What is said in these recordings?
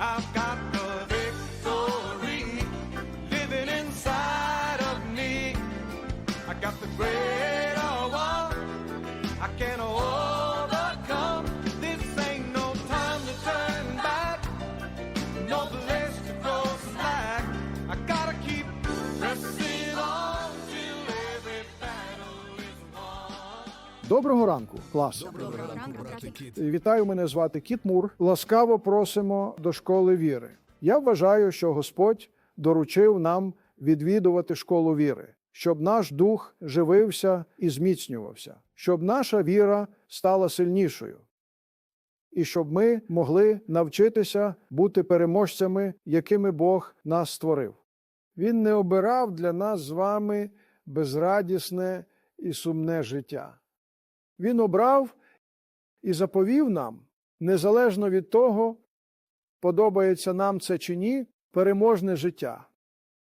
I've got Доброго ранку, клас. Вітаю, мене звати Кіт Мур. Ласкаво просимо до школи віри. Я вважаю, що Господь доручив нам відвідувати школу віри, щоб наш дух живився і зміцнювався, щоб наша віра стала сильнішою, і щоб ми могли навчитися бути переможцями, якими Бог нас створив. Він не обирав для нас з вами безрадісне і сумне життя. Він обрав і заповів нам, незалежно від того, подобається нам це чи ні, переможне життя.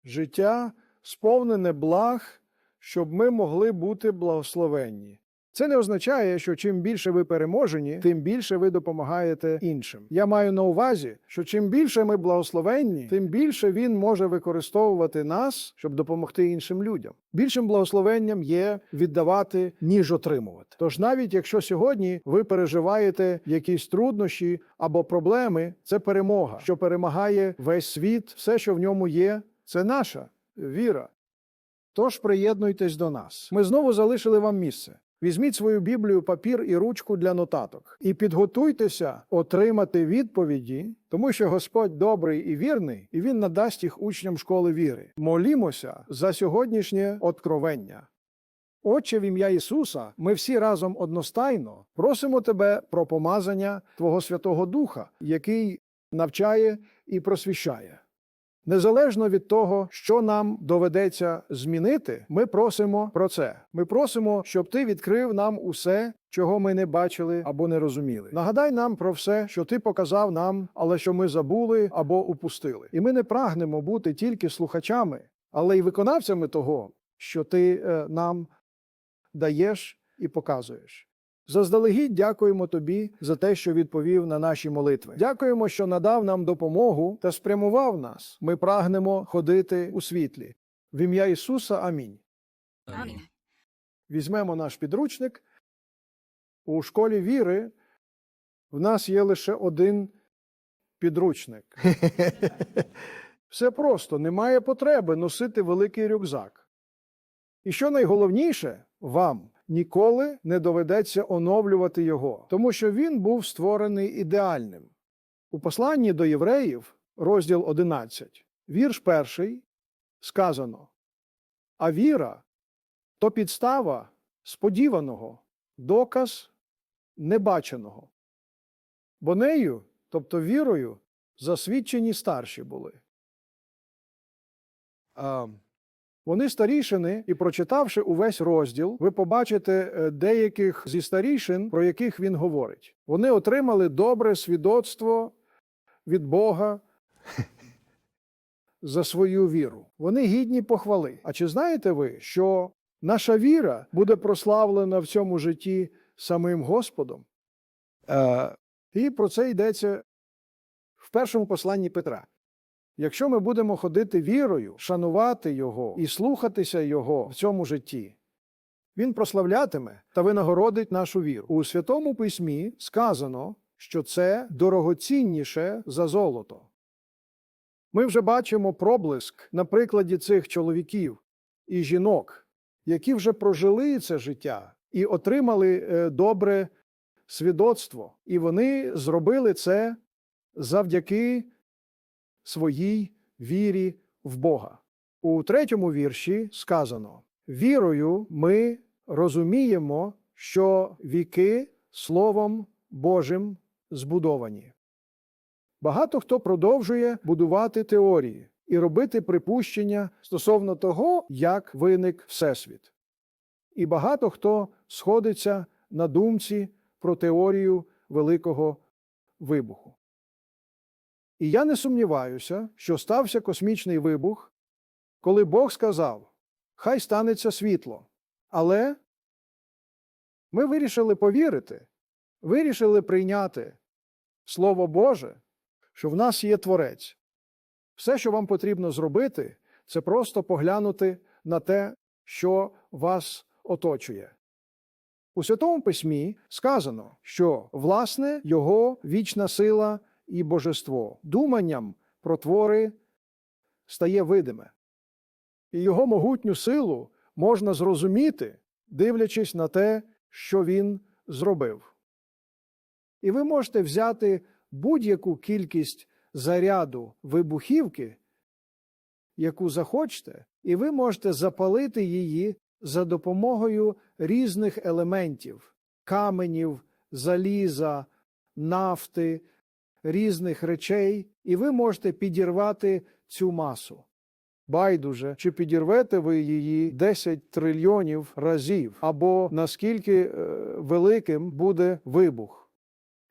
Життя сповнене благ, щоб ми могли бути благословенні. Це не означає, що чим більше ви переможені, тим більше ви допомагаєте іншим. Я маю на увазі, що чим більше ми благословенні, тим більше він може використовувати нас, щоб допомогти іншим людям. Більшим благословенням є віддавати, ніж отримувати. Тож навіть якщо сьогодні ви переживаєте якісь труднощі або проблеми, це перемога, що перемагає весь світ, все, що в ньому є, це наша віра. Тож приєднуйтесь до нас. Ми знову залишили вам місце. Візьміть свою Біблію, папір і ручку для нотаток і підготуйтеся отримати відповіді, тому що Господь добрий і вірний, і Він надасть їх учням школи віри. Молімося за сьогоднішнє откровення. Отче, в ім'я Ісуса, ми всі разом одностайно просимо Тебе про помазання Твого Святого Духа, який навчає і просвіщає. Незалежно від того, що нам доведеться змінити, ми просимо про це. Ми просимо, щоб ти відкрив нам усе, чого ми не бачили або не розуміли. Нагадай нам про все, що ти показав нам, але що ми забули або упустили. І ми не прагнемо бути тільки слухачами, але й виконавцями того, що ти е, нам даєш і показуєш. Заздалегідь дякуємо тобі за те, що відповів на наші молитви. Дякуємо, що надав нам допомогу та спрямував нас. Ми прагнемо ходити у світлі. В ім'я Ісуса. Амінь. Амінь. Візьмемо наш підручник. У школі віри в нас є лише один підручник. Все просто, немає потреби носити великий рюкзак. І що найголовніше, вам ніколи не доведеться оновлювати його, тому що він був створений ідеальним. У посланні до євреїв, розділ 11, вірш 1, сказано: А віра то підстава сподіваного, доказ небаченого. Бо нею, тобто вірою, засвідчені старші були. Вони старішини, і прочитавши увесь розділ, ви побачите е, деяких зі старішин, про яких він говорить. Вони отримали добре свідоцтво від Бога за свою віру. Вони гідні похвали. А чи знаєте ви, що наша віра буде прославлена в цьому житті самим Господом? Е, і про це йдеться в першому посланні Петра. Якщо ми будемо ходити вірою, шанувати Його і слухатися Його в цьому житті, Він прославлятиме та винагородить нашу віру. У Святому Письмі сказано, що це дорогоцінніше за золото. Ми вже бачимо проблиск на прикладі цих чоловіків і жінок, які вже прожили це життя і отримали е, добре свідоцтво, і вони зробили це завдяки своїй вірі в Бога. У третьому вірші сказано: вірою ми розуміємо, що віки Словом Божим збудовані. Багато хто продовжує будувати теорії і робити припущення стосовно того, як виник Всесвіт. І багато хто сходиться на думці про теорію Великого вибуху. І я не сумніваюся, що стався космічний вибух, коли Бог сказав: Хай станеться світло. Але ми вирішили повірити, вирішили прийняти Слово Боже, що в нас є творець. Все, що вам потрібно зробити, це просто поглянути на те, що вас оточує. У Святому Письмі сказано, що власне його вічна сила і божество думанням про твори стає видиме. І його могутню силу можна зрозуміти, дивлячись на те, що він зробив. І ви можете взяти будь-яку кількість заряду вибухівки, яку захочете, і ви можете запалити її за допомогою різних елементів каменів, заліза, нафти, різних речей, і ви можете підірвати цю масу. Байдуже, чи підірвете ви її 10 трильйонів разів, або наскільки е, великим буде вибух.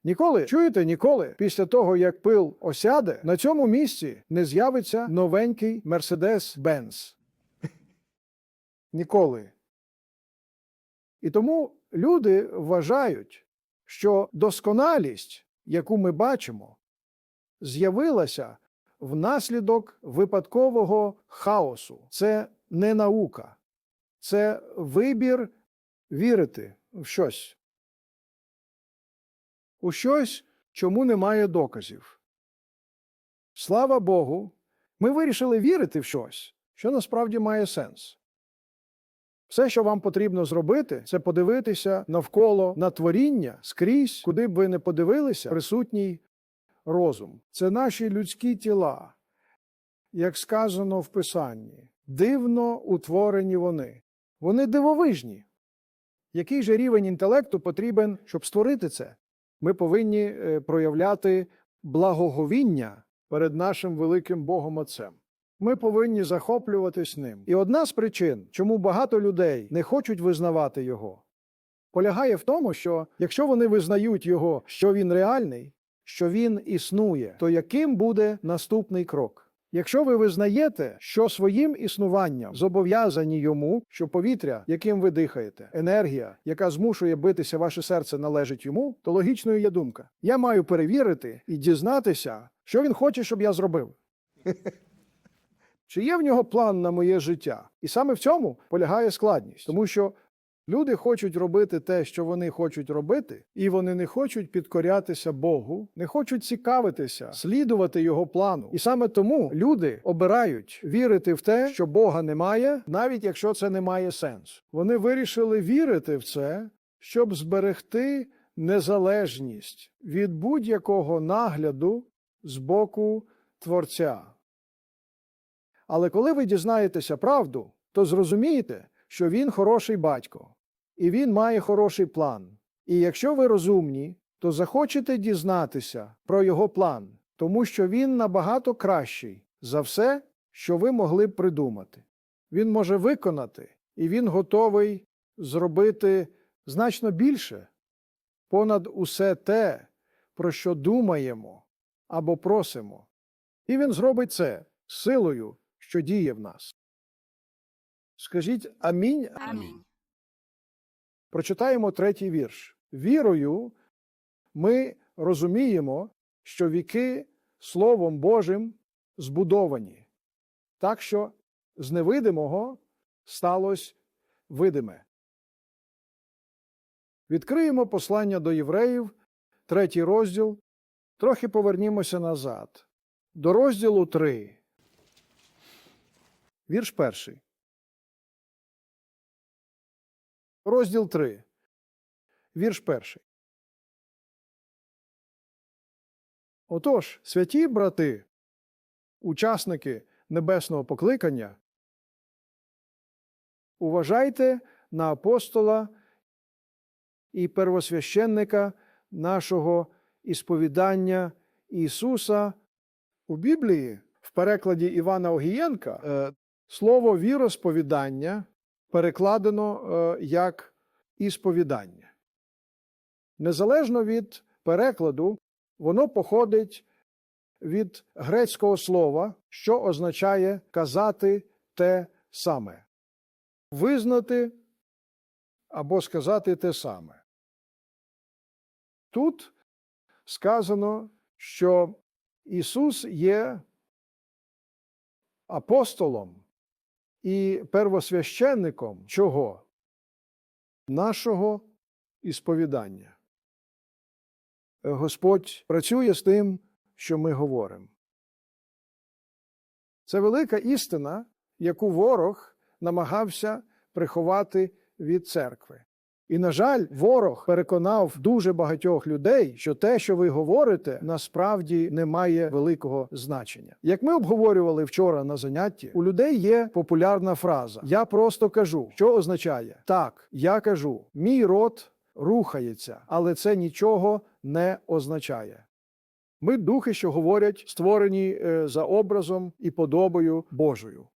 Ніколи чуєте, ніколи після того, як пил осяде, на цьому місці не з'явиться новенький Mercedes-Benz. Ніколи. І тому люди вважають, що досконалість, яку ми бачимо, з'явилася внаслідок випадкового хаосу. Це не наука, це вибір вірити в щось. У щось, чому немає доказів. Слава Богу, ми вирішили вірити в щось, що насправді має сенс. Все, що вам потрібно зробити, це подивитися навколо на творіння скрізь, куди б ви не подивилися, присутній розум. Це наші людські тіла, як сказано в Писанні, дивно утворені вони. Вони дивовижні. Який же рівень інтелекту потрібен, щоб створити це? Ми повинні е, проявляти благоговіння перед нашим великим Богом Отцем. Ми повинні захоплюватись ним. І одна з причин, чому багато людей не хочуть визнавати його, полягає в тому, що якщо вони визнають його, що він реальний, що він існує, то яким буде наступний крок? Якщо ви визнаєте, що своїм існуванням зобов'язані йому, що повітря, яким ви дихаєте, енергія, яка змушує битися ваше серце, належить йому, то логічною є думка: я маю перевірити і дізнатися, що він хоче, щоб я зробив. Чи є в нього план на моє життя? І саме в цьому полягає складність, тому що люди хочуть робити те, що вони хочуть робити, і вони не хочуть підкорятися Богу, не хочуть цікавитися, слідувати його плану. І саме тому люди обирають вірити в те, що Бога немає, навіть якщо це не має сенсу. Вони вирішили вірити в це, щоб зберегти незалежність від будь-якого нагляду з боку Творця. Але коли ви дізнаєтеся правду, то зрозумієте, що він хороший батько, і він має хороший план. І якщо ви розумні, то захочете дізнатися про його план, тому що він набагато кращий за все, що ви могли б придумати. Він може виконати, і він готовий зробити значно більше понад усе те, про що думаємо або просимо. І він зробить це силою, що діє в нас. Скажіть амінь. Амінь. Прочитаємо третій вірш. Вірою ми розуміємо, що віки Словом Божим збудовані, так що з невидимого сталося видиме. Відкриємо послання до євреїв, третій розділ. Трохи повернімося назад. До розділу 3. Вірш перший. Розділ 3. Вірш перший. Отож, святі брати, учасники небесного покликання, уважайте на апостола і первосвященника нашого ісповідання Ісуса у Біблії в перекладі Івана Огієнка е, слово віросповідання перекладено е, як ісповідання. Незалежно від перекладу, воно походить від грецького слова, що означає казати те саме, визнати або сказати те саме. Тут сказано, що Ісус є апостолом і первосвященником чого? Нашого ісповідання. Господь працює з тим, що ми говоримо. Це велика істина, яку ворог намагався приховати від церкви. І, на жаль, ворог переконав дуже багатьох людей, що те, що ви говорите, насправді не має великого значення. Як ми обговорювали вчора на занятті, у людей є популярна фраза: Я просто кажу, що означає так, я кажу, мій рот рухається, але це нічого не означає. Ми духи, що говорять, створені е, за образом і подобою Божою.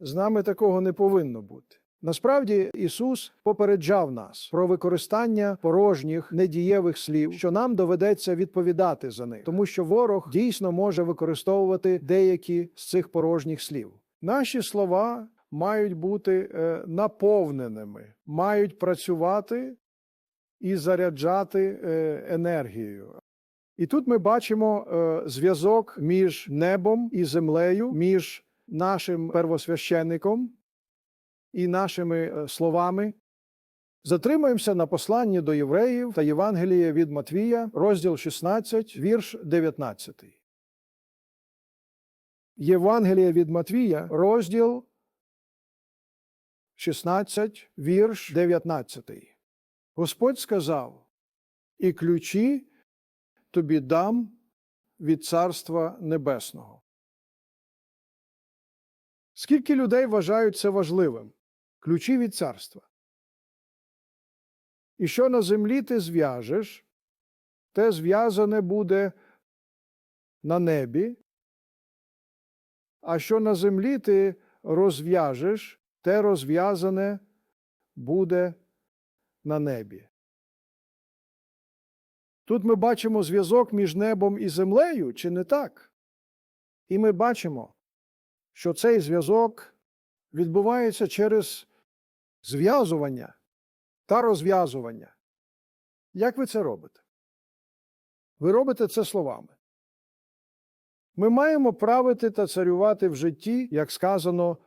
З нами такого не повинно бути. Насправді Ісус попереджав нас про використання порожніх недієвих слів, що нам доведеться відповідати за них, тому що ворог дійсно може використовувати деякі з цих порожніх слів. Наші слова мають бути е, наповненими, мають працювати і заряджати е, енергією. І тут ми бачимо е, зв'язок між небом і землею, між нашим первосвященником і нашими е, словами. Затримаємося на посланні до євреїв та Євангелія від Матвія, розділ 16, вірш 19. Євангелія від Матвія, розділ 16, вірш 19. Господь сказав: І ключі тобі дам від Царства Небесного. Скільки людей вважають це важливим? Ключі від царства. І що на землі ти зв'яжеш, те зв'язане буде на небі, а що на землі ти розв'яжеш, те розв'язане буде на небі. Тут ми бачимо зв'язок між небом і землею, чи не так? І ми бачимо, що цей зв'язок відбувається через зв'язування та розв'язування. Як ви це робите? Ви робите це словами. Ми маємо правити та царювати в житті, як сказано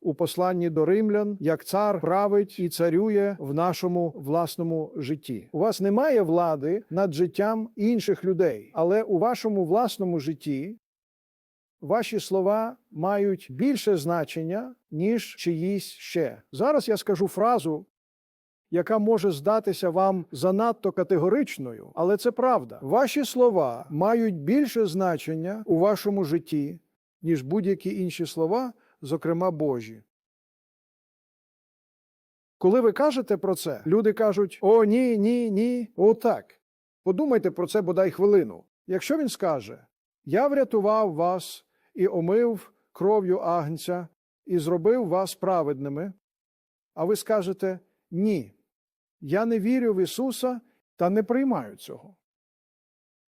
у посланні до римлян, як цар править і царює в нашому власному житті. У вас немає влади над життям інших людей, але у вашому власному житті ваші слова мають більше значення, ніж чиїсь ще. Зараз я скажу фразу, яка може здатися вам занадто категоричною, але це правда. Ваші слова мають більше значення у вашому житті, ніж будь-які інші слова, зокрема Божі. Коли ви кажете про це, люди кажуть: О, ні, ні, ні. Отак. Подумайте про це бодай хвилину. Якщо він скаже: Я врятував вас і омив кров'ю агнця, і зробив вас праведними, а ви скажете ні, я не вірю в Ісуса та не приймаю цього.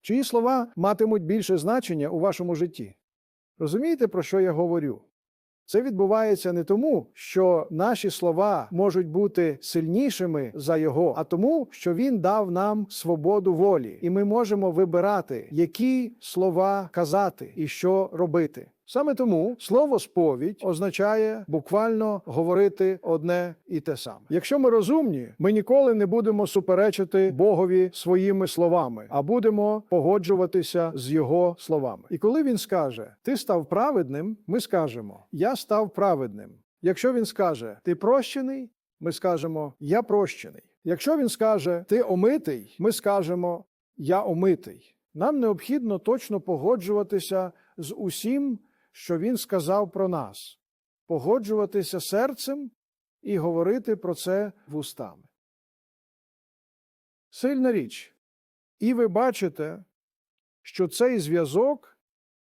Чиї слова матимуть більше значення у вашому житті? Розумієте, про що я говорю? Це відбувається не тому, що наші слова можуть бути сильнішими за його, а тому, що він дав нам свободу волі, і ми можемо вибирати, які слова казати і що робити. Саме тому слово сповідь означає буквально говорити одне і те саме. Якщо ми розумні, ми ніколи не будемо суперечити Богові своїми словами, а будемо погоджуватися з його словами. І коли він скаже: Ти став праведним, ми скажемо: Я став праведним. Якщо він скаже Ти прощений, ми скажемо Я прощений. Якщо він скаже Ти омитий, ми скажемо Я омитий. Нам необхідно точно погоджуватися з усім, що він сказав про нас, погоджуватися серцем і говорити про це вустами. Сильна річ. І ви бачите, що цей зв'язок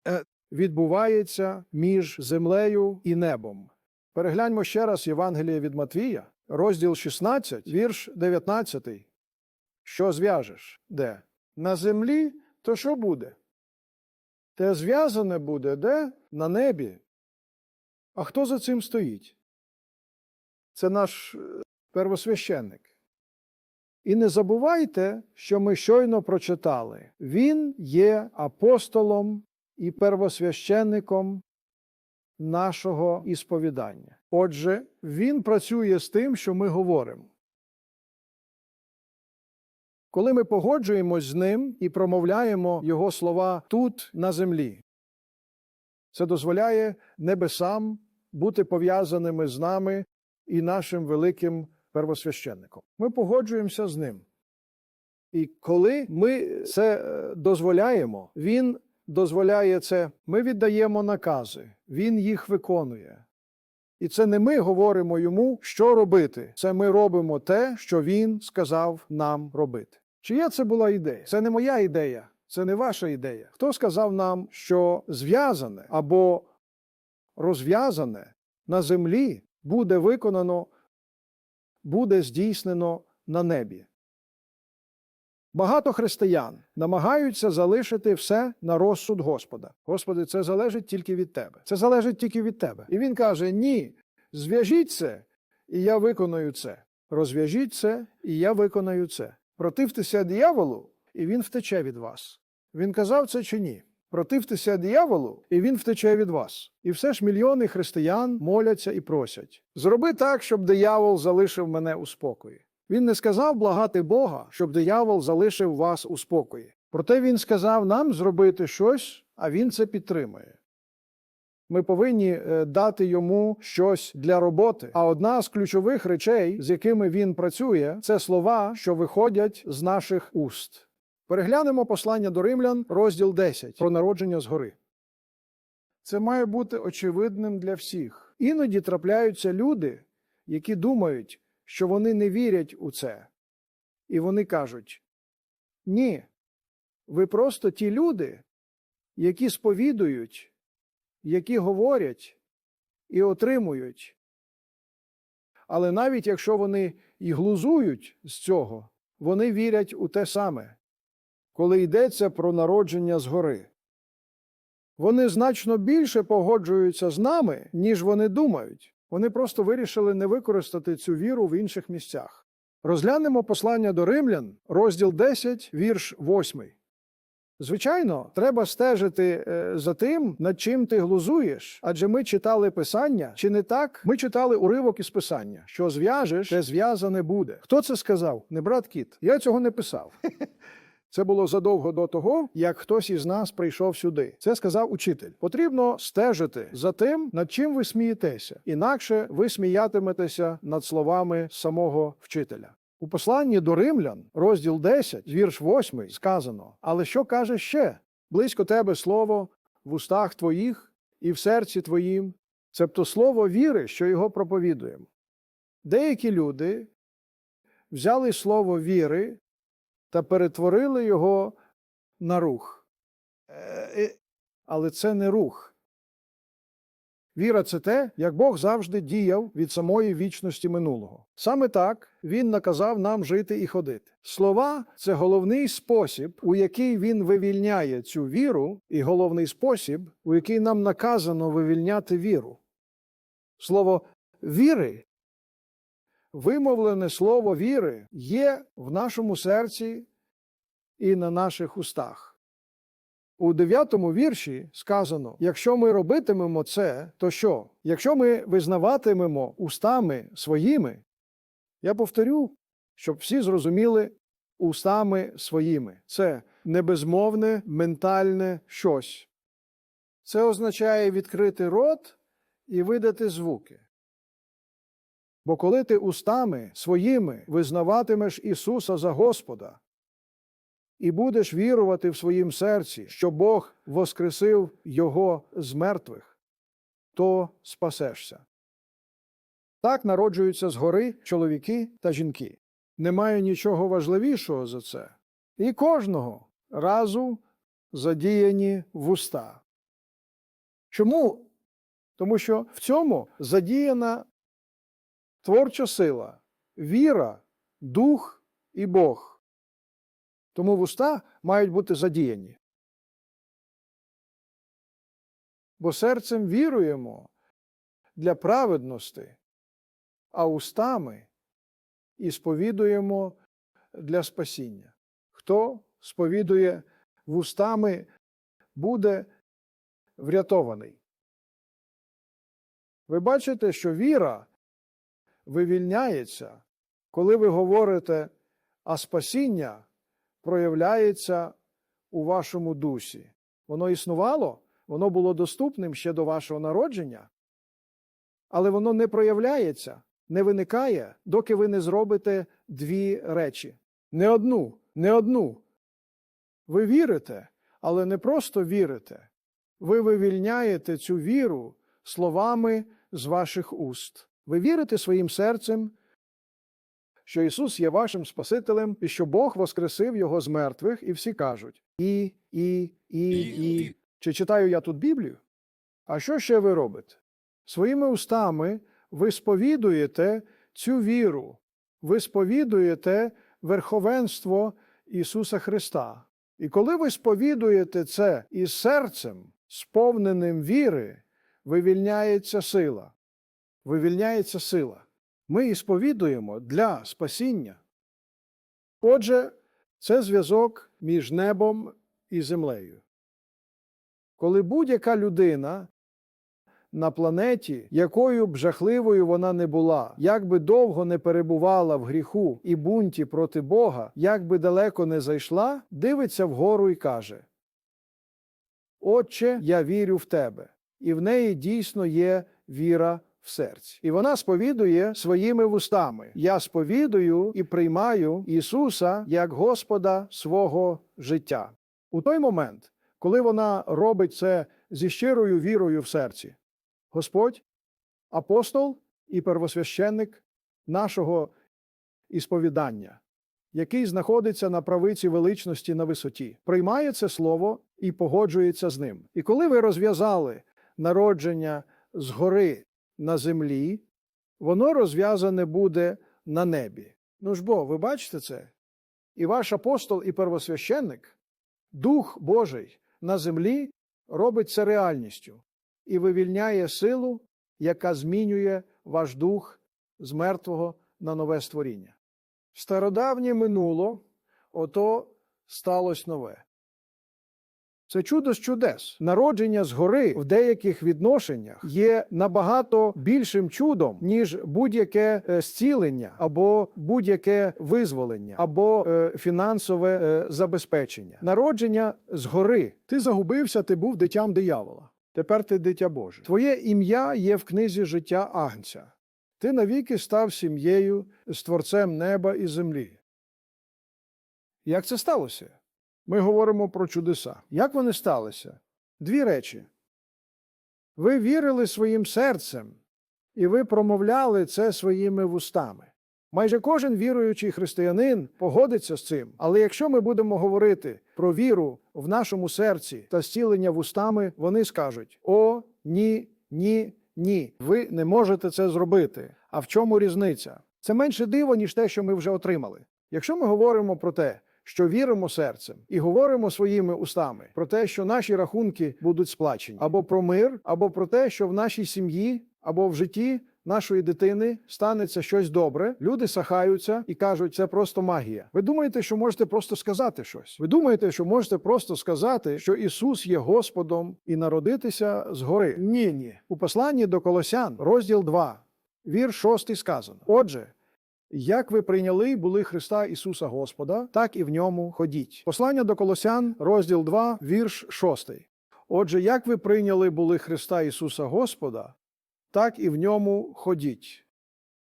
е, відбувається між землею і небом. Перегляньмо ще раз Євангеліє від Матвія, розділ 16, вірш 19. Що зв'яжеш? Де? На землі, то що буде? Те зв'язане буде де? На небі. А хто за цим стоїть? Це наш е, первосвященник. І не забувайте, що ми щойно прочитали. Він є апостолом і первосвященником нашого ісповідання. Отже, він працює з тим, що ми говоримо. Коли ми погоджуємось з ним і промовляємо його слова тут, на землі, це дозволяє небесам бути пов'язаними з нами і нашим великим первосвященником. Ми погоджуємося з ним. І коли ми це е, дозволяємо, він дозволяє це, ми віддаємо накази, він їх виконує. І це не ми говоримо йому, що робити. Це ми робимо те, що він сказав нам робити. Чия це була ідея? Це не моя ідея, це не ваша ідея. Хто сказав нам, що зв'язане або розв'язане на землі буде виконано, буде здійснено на небі? Багато християн намагаються залишити все на розсуд Господа. Господи, це залежить тільки від тебе. Це залежить тільки від тебе. І він каже: Ні, зв'яжіть це, і я виконую це. Розв'яжіть це, і я виконаю це. Противтеся дияволу, і він втече від вас. Він казав це чи ні? Противтеся дияволу, і він втече від вас. І все ж мільйони християн моляться і просять: зроби так, щоб диявол залишив мене у спокої. Він не сказав благати Бога, щоб диявол залишив вас у спокої. Проте він сказав нам зробити щось, а він це підтримує. Ми повинні е, дати йому щось для роботи. А одна з ключових речей, з якими він працює, це слова, що виходять з наших уст. Переглянемо послання до римлян, розділ 10 про народження згори. Це має бути очевидним для всіх. Іноді трапляються люди, які думають, що вони не вірять у це. І вони кажуть: ні, ви просто ті люди, які сповідують, які говорять і отримують. Але навіть якщо вони і глузують з цього, вони вірять у те саме, коли йдеться про народження згори. Вони значно більше погоджуються з нами, ніж вони думають. Вони просто вирішили не використати цю віру в інших місцях. Розглянемо послання до римлян, розділ 10, вірш 8. Звичайно, треба стежити е, за тим, над чим ти глузуєш, адже ми читали писання, чи не так? Ми читали уривок із писання, що зв'яжеш, те зв'язане буде. Хто це сказав? Не брат Кіт. Я цього не писав. Це було задовго до того, як хтось із нас прийшов сюди. Це сказав учитель. Потрібно стежити за тим, над чим ви смієтеся, інакше ви сміятиметеся над словами самого вчителя. У посланні до римлян, розділ 10, вірш 8, сказано: Але що каже ще? Близько тебе слово в устах твоїх і в серці твоїм, цебто слово віри, що його проповідуємо. Деякі люди взяли слово віри та перетворили його на рух. Е, е, Але це не рух. Віра це те, як Бог завжди діяв від самої вічності минулого. Саме так Він наказав нам жити і ходити. Слова це головний спосіб, у який він вивільняє цю віру, і головний спосіб, у який нам наказано вивільняти віру. Слово віри, вимовлене слово віри, є в нашому серці і на наших устах. У дев'ятому вірші сказано: якщо ми робитимемо це, то що? Якщо ми визнаватимемо устами своїми, я повторю, щоб всі зрозуміли устами своїми. Це не безмовне ментальне щось. Це означає відкрити рот і видати звуки. Бо коли ти устами своїми визнаватимеш Ісуса за Господа, і будеш вірувати в своїм серці, що Бог воскресив Його з мертвих, то спасешся. Так народжуються згори чоловіки та жінки. Немає нічого важливішого за це. І кожного разу задіяні вуста. Чому? Тому що в цьому задіяна творча сила, віра, дух і Бог. Тому вуста мають бути задіяні. Бо серцем віруємо для праведності, а устами і сповідуємо для спасіння. Хто сповідує вустами, буде врятований. Ви бачите, що віра вивільняється, коли ви говорите, а спасіння проявляється у вашому дусі. Воно існувало, воно було доступним ще до вашого народження, але воно не проявляється, не виникає, доки ви не зробите дві речі. Не одну, не одну. Ви вірите, але не просто вірите. Ви вивільняєте цю віру словами з ваших уст. Ви вірите своїм серцем, що Ісус є вашим Спасителем і що Бог воскресив Його з мертвих, і всі кажуть і, і, і, і. Чи читаю я тут Біблію? А що ще ви робите? Своїми устами ви сповідуєте цю віру, ви сповідуєте верховенство Ісуса Христа. І коли ви сповідуєте це із серцем, сповненим віри, вивільняється сила. Вивільняється сила. Ми і сповідуємо для спасіння. Отже, це зв'язок між небом і землею. Коли будь-яка людина на планеті, якою б жахливою вона не була, як би довго не перебувала в гріху і бунті проти Бога, як би далеко не зайшла, дивиться вгору і каже: Отче, я вірю в тебе, і в неї дійсно є віра в серці. І вона сповідує своїми вустами: Я сповідую і приймаю Ісуса як Господа свого життя. У той момент, коли вона робить це зі щирою вірою в серці, Господь, апостол і первосвященник нашого ісповідання, який знаходиться на правиці величності на висоті, приймає це слово і погоджується з ним. І коли ви розв'язали народження згори на землі, воно розв'язане буде на небі. Ну ж бо, ви бачите це? І ваш апостол і первосвященник, Дух Божий на землі робить це реальністю і вивільняє силу, яка змінює ваш дух з мертвого на нове створіння. Стародавнє минуло, ото сталося нове. Це чудо з чудес. Народження згори в деяких відношеннях є набагато більшим чудом, ніж будь-яке е, зцілення, або будь-яке визволення, або е, фінансове е, забезпечення. Народження згори. Ти загубився, ти був дитям диявола. Тепер ти дитя Боже. Твоє ім'я є в книзі життя Агнця. Ти навіки став сім'єю з творцем неба і землі. Як це сталося? Ми говоримо про чудеса. Як вони сталися? Дві речі. Ви вірили своїм серцем, і ви промовляли це своїми вустами. Майже кожен віруючий християнин погодиться з цим. Але якщо ми будемо говорити про віру в нашому серці та зцілення вустами, вони скажуть: О, ні, ні, ні. Ви не можете це зробити. А в чому різниця? Це менше диво, ніж те, що ми вже отримали. Якщо ми говоримо про те, що віримо серцем і говоримо своїми устами про те, що наші рахунки будуть сплачені, або про мир, або про те, що в нашій сім'ї або в житті нашої дитини станеться щось добре, люди сахаються і кажуть, це просто магія. Ви думаєте, що можете просто сказати щось? Ви думаєте, що можете просто сказати, що Ісус є Господом і народитися згори? Ні, ні. У посланні до Колосян, розділ 2, вір 6 сказано. Отже. Як ви прийняли були Христа Ісуса Господа, так і в ньому ходіть. Послання до Колосян, розділ 2, вірш 6. Отже, як ви прийняли були Христа Ісуса Господа, так і в ньому ходіть.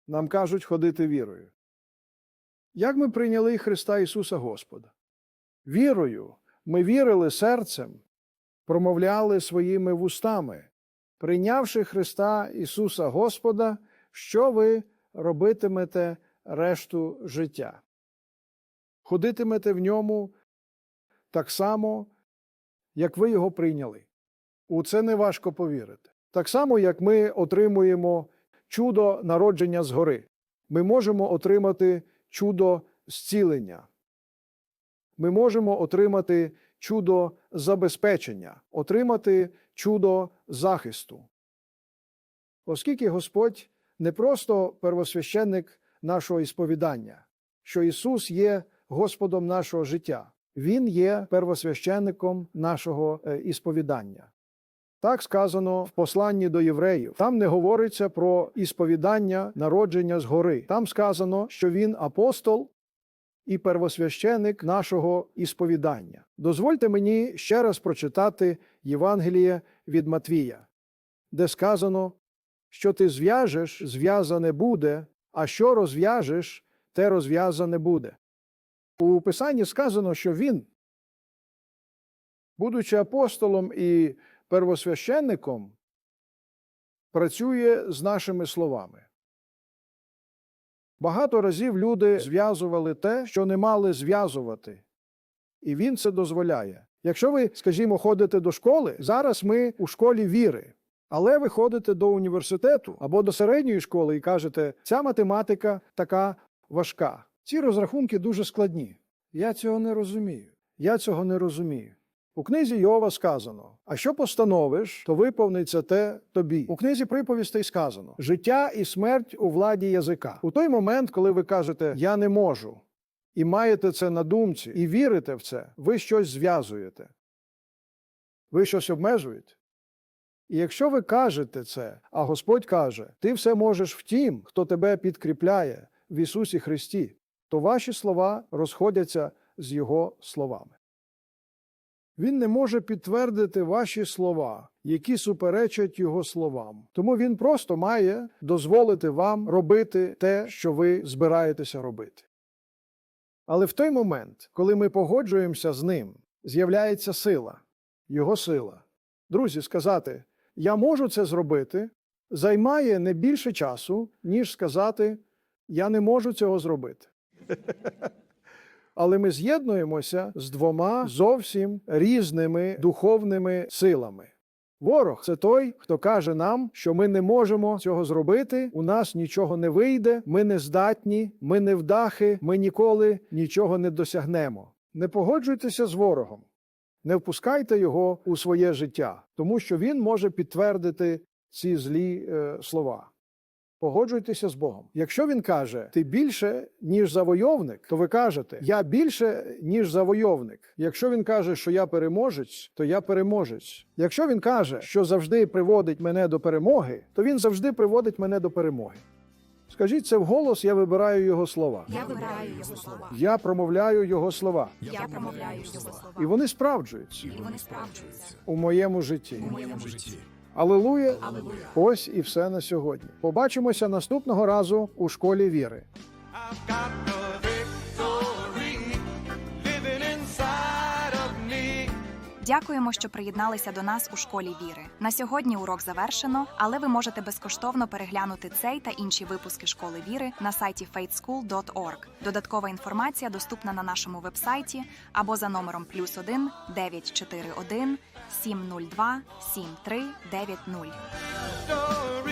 Нам кажуть ходити вірою. Як ми прийняли Христа Ісуса Господа? Вірою ми вірили серцем, промовляли своїми вустами. Прийнявши Христа Ісуса Господа, що ви робитимете решту життя. Ходитимете в ньому так само, як ви його прийняли. У це не важко повірити. Так само, як ми отримуємо чудо народження згори. Ми можемо отримати чудо зцілення. Ми можемо отримати чудо забезпечення, отримати чудо захисту. Оскільки Господь не просто первосвященник нашого ісповідання, що Ісус є Господом нашого життя, Він є первосвященником нашого е, ісповідання. Так сказано в посланні до євреїв. Там не говориться про ісповідання народження згори. Там сказано, що він апостол і первосвященик нашого ісповідання. Дозвольте мені ще раз прочитати Євангеліє від Матвія, де сказано, що ти зв'яжеш, зв'язане буде, а що розв'яжеш, те розв'язане буде. У Писанні сказано, що він, будучи апостолом і первосвященником, працює з нашими словами. Багато разів люди зв'язували те, що не мали зв'язувати, і він це дозволяє. Якщо ви, скажімо, ходите до школи, зараз ми у школі віри, але ви ходите до університету або до середньої школи і кажете, ця математика така важка. Ці розрахунки дуже складні. Я цього не розумію. Я цього не розумію. У книзі Йова сказано: а що постановиш, то виповниться те тобі. У книзі приповістей сказано: життя і смерть у владі язика. У той момент, коли ви кажете Я не можу, і маєте це на думці, і вірите в це, ви щось зв'язуєте. Ви щось обмежуєте. І якщо ви кажете це, а Господь каже, ти все можеш в тім, хто тебе підкріпляє в Ісусі Христі, то ваші слова розходяться з Його словами. Він не може підтвердити ваші слова, які суперечать його словам. Тому він просто має дозволити вам робити те, що ви збираєтеся робити. Але в той момент, коли ми погоджуємося з ним, з'являється сила, його сила. Друзі, сказати Я можу це зробити, займає не більше часу, ніж сказати Я не можу цього зробити. Але ми з'єднуємося з двома зовсім різними духовними силами. Ворог це той, хто каже нам, що ми не можемо цього зробити, у нас нічого не вийде, ми не здатні, ми не вдахи, ми ніколи нічого не досягнемо. Не погоджуйтеся з ворогом, не впускайте його у своє життя, тому що він може підтвердити ці злі е, слова. Погоджуйтеся з Богом. Якщо він каже, ти більше, ніж завойовник, то ви кажете, я більше, ніж завойовник. Якщо він каже, що я переможець, то я переможець. Якщо він каже, що завжди приводить мене до перемоги, то він завжди приводить мене до перемоги. Скажіть це вголос, я вибираю його слова. Я вибираю його слова. Я промовляю його слова. Я промовляю його слова. І вони справджуються І вони справджуються у моєму житті. у моєму житті. Алилує. Алилуя. Ось і все на сьогодні. Побачимося наступного разу у школі віри. Дякуємо, що приєдналися до нас у школі віри. На сьогодні урок завершено, але ви можете безкоштовно переглянути цей та інші випуски школи віри на сайті faithschool.org. Додаткова інформація доступна на нашому вебсайті або за номером плюс 1 941 702 7390. Victory